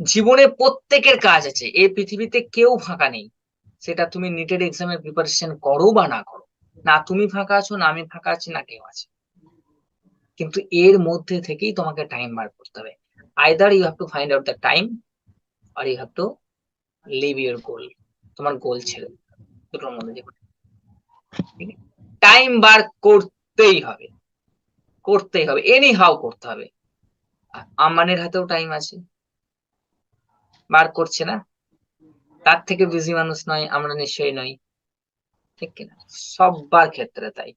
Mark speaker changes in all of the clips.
Speaker 1: জীবনে প্রত্যেকের কাজ আছে। এই পৃথিবীতে কেউ ফাঁকা নেই। সেটা তুমি নিটেড এক্সামের প্রিপারেশন করো বা না করো। না তুমি ফাঁকা আছো, না আমি ফাঁকা আছি, না কেউ আছে। কিন্তু এর মধ্যে থেকেই তোমাকে টাইম বার করতে হবে। Either you have to find out the time or you have to leave your goal তোমার গোল ছেড়ে দুটোর মধ্যে টাইম বার করতেই হবে। করতেই হবে। এনি হাউ করতে হবে। আম্বানির হাতেও টাইম আছে। বার করছে না? তার থেকে বিজি মানুষ নয়, আমরা নিশ্চয়ই নই। ঠিক কিনা? সব্বার ক্ষেত্রে তাই।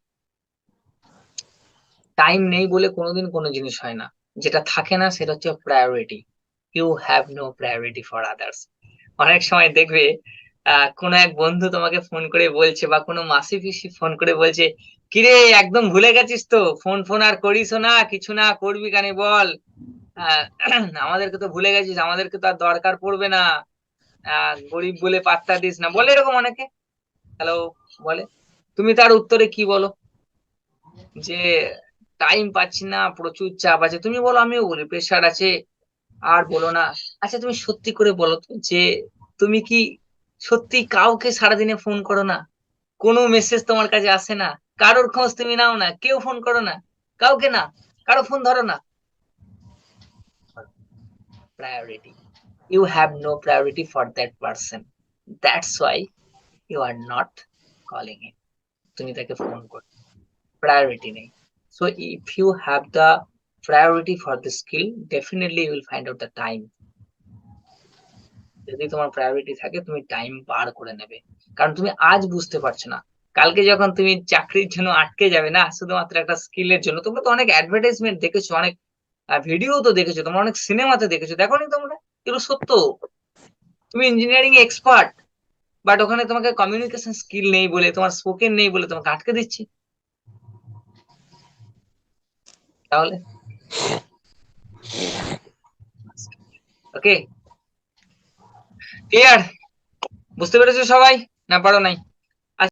Speaker 1: টাইম নেই বলে কোনোদিন কোনো জিনিস হয় না। যেটা থাকে না সেটা হচ্ছে priority you have no priority for others অনেক সময় দেখবে কোনো এক বন্ধু তোমাকে ফোন করে বলছে বা কোনো মাসি পিসি ফোন করে বলছে, কিরে, একদম ভুলে গেছিস তো? ফোন ফোন আর করিস না, কিছু না, করবি কানে বল? আমাদেরকে তো ভুলে গেছিস, আমাদেরকে তো আর দরকার পড়বে না। গরিব বলে পাত্তা দিস না, বলে এরকম অনেকে। হ্যালো বলে। তুমি তার উত্তরে কি বলো? যে টাইম পাচ্ছি না, প্রচুর চাপ আছে। তুমি বলো, আমিও বলি প্রেশার আছে, আর বলো না। আচ্ছা তুমি সত্যি করে বলো তো, যে, তুমি কি সত্যি কাউকে সারাদিনে ফোন করো না? কোনো মেসেজ তোমার কাছে আসে না? কারোর খোঁজ তুমি নাও না, কেউ ফোন করো না? কাউকে না, কারও ফোন ধরো না। Priority you have no priority for that person that's why you are not calling him তুমি তাকে ফোন করো priority নেই so if you have the priority for the skill definitely you will find out the time যদি তোমার priority থাকে তুমি time বার করে নেবে কারণ তুমি আজ বুঝতে পারছ না কালকে যখন তুমি চাকরির জন্য আটকে যাবে না শুধুমাত্র একটা স্কিলের জন্য তোমরা তো অনেক অ্যাডভার্টাইজমেন্ট দেখেছ অনেক ভিডিও তো দেখেছ, তোমরা অনেক সিনেমাতে দেখেছ দেখো নি তোমরা? এগুলো সত্য। তুমি ইঞ্জিনিয়ারিং এক্সপার্ট বাট ওখানে তোমাকে কমিউনিকেশন স্কিল নেই বলে, তোমার স্পোকেন নেই বলে তোমাকে আটকে দিচ্ছি। তাহলে? ওকে ক্লিয়ার বুঝতে পেরেছ সবাই? না, পারো নাই?